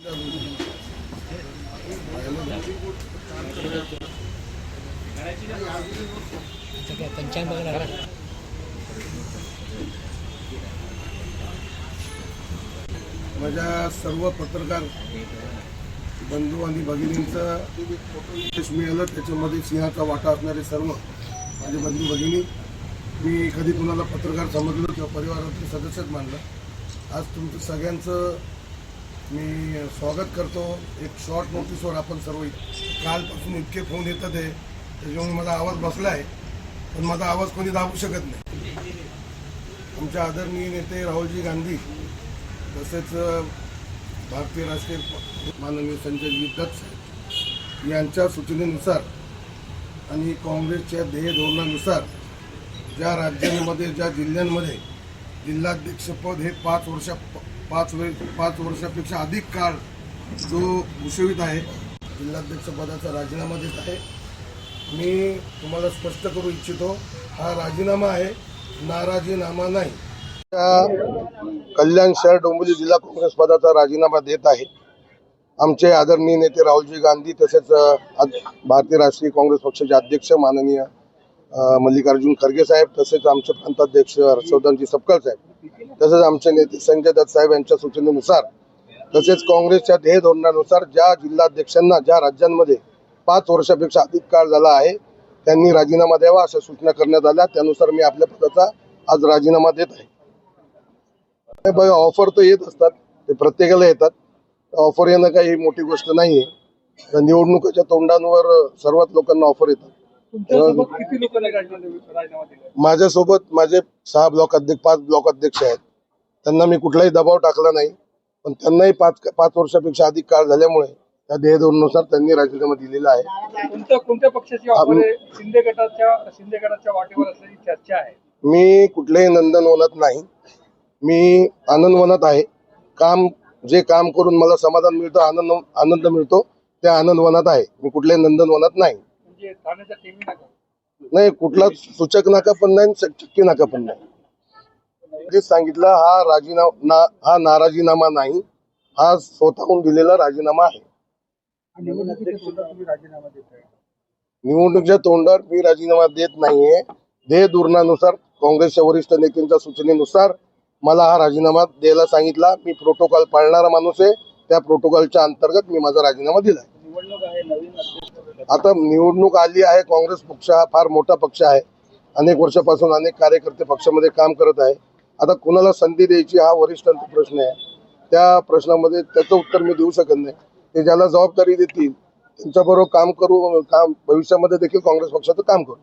पंचायत माझ्या सर्व पत्रकार बंधू आणि भगिनींचं यश मिळालं. त्याच्यामध्ये सिंहाचा वाटा असणारे सर्व माझे बंधू भगिनी मी कधी कुणाला पत्रकार समजलो किंवा परिवारातील सदस्यच मानलं. आज तुमचं सगळ्यांचं मी स्वागत करतो. एक शॉर्ट नोटीसवर आपण सर्व कालपासून इतके फोन येतात आहे. त्याच्यामुळे माझा आवाज बसला आहे पण माझा आवाज कोणी दाबू शकत नाही. आमच्या आदरणीय नेते राहुलजी गांधी तसेच भारतीय राष्ट्रीय माननीय संजय दत्त साहेब यांच्या सूचनेनुसार आणि काँग्रेसच्या ध्येय धोरणानुसार ज्या राज्यांमध्ये ज्या जिल्ह्यांमध्ये जिल्हाध्यक्षपद हे पाच वर्षा पाच वे पाच वर्षापेक्षा अधिक काळ जो भूषवित आहे जिल्हाध्यक्षपदाचा राजीनामा देत आहे. मी तुम्हाला स्पष्ट करू इच्छितो हा राजीनामा आहे नाराजीनामा नाही. कल्याण शहर डोंबिवली जिल्हा काँग्रेस पदाचा राजीनामा देत आहे. आमचे आदरणीय नेते राहुलजी गांधी तसेच भारतीय राष्ट्रीय काँग्रेस पक्षाचे अध्यक्ष माननीय मल्लिकार्जुन खरगे साहेब तसेच आमचे प्रांताध्यक्ष हर्षवर्धनजी सपकाळ साहेब. तसेच आमचे नेते संजय दत्त साहेब यांच्या सूचनेनुसार तसेच काँग्रेसच्या ध्येय धोरणानुसार ज्या जिल्हाध्यक्षांना ज्या राज्यांमध्ये पाच वर्षापेक्षा अधिक काळ झाला आहे त्यांनी राजीनामा द्यावा अशा सूचना करण्यात आल्या. त्यानुसार मी आपल्या पदाचा आज राजीनामा देत आहे. बघा ऑफर तर येत असतात ते प्रत्येकाला येतात. ऑफर येणं काही मोठी गोष्ट नाही आहे निवडणुकीच्या तोंडांवर सर्वात लोकांना ऑफर येतात. तुमच्यासोबत किती लोकांनी राजीनामा राजीनामा दिला माझ्यासोबत माझे सहा ब्लॉक अध्यक्ष पाच ब्लॉक अध्यक्ष आहेत. त्यांना मी कुठलाही दबाव टाकला नाही. पण त्यांनाही पाच पाच वर्षापेक्षा अधिक काळ झाल्यामुळे त्या ध्येय धोरणानुसार त्यांनी राजीनामा दिलेला आहे. कोणत्या कोणत्या पक्षाची ऑफर आहे शिंदे गटाच्या शिंदे गटाच्या वाटेवर असल्याची चर्चा आहे? मी कुठल्याही नंदनवनात नाही. मी आनंदवनात आहे. काम जे काम करून मला समाधान मिळतं आनंद आनंद मिळतो त्या आनंदवनात आहे. मी कुठल्याही नंदनवनात नाही. म्हणजे ठाण्याच्या टीव्ही नका. नाही कुठला सूचक नाका पण नाही चक्की नाका पण नाही. जे सांगितलं हा राजीनामा हा नाराजीनामा नाही. हा स्वतःहून दिलेला राजीनामा आहे. राजीनामा देताय निवडणुकीच्या तोंडावर मी राजीनामा देत नाहीये. ध्येय धोरणानुसार काँग्रेसच्या वरिष्ठ नेत्यांच्या सूचनेनुसार मला हा राजीनामा द्यायला सांगितला. मी प्रोटोकॉल पाळणारा माणूस आहे. त्या प्रोटोकॉलच्या अंतर्गत मी माझा राजीनामा दिला निवडणूक आहे नवीन अध्यक्ष आता निवडणूक आली आहे काँग्रेस पक्ष हा फार मोठा पक्ष आहे. अनेक वर्षापासून अनेक कार्यकर्ते पक्षामध्ये काम करत आहे. आता कुणाला संधी द्यायची हा वरिष्ठांचा प्रश्न आहे. त्या प्रश्नामध्ये त्याचं उत्तर मी देऊ शकत नाही. ते ज्याला जबाबदारी देतील त्यांच्याबरोबर काम करू काम भविष्यामध्ये देखील काँग्रेस पक्षाचं काम करू.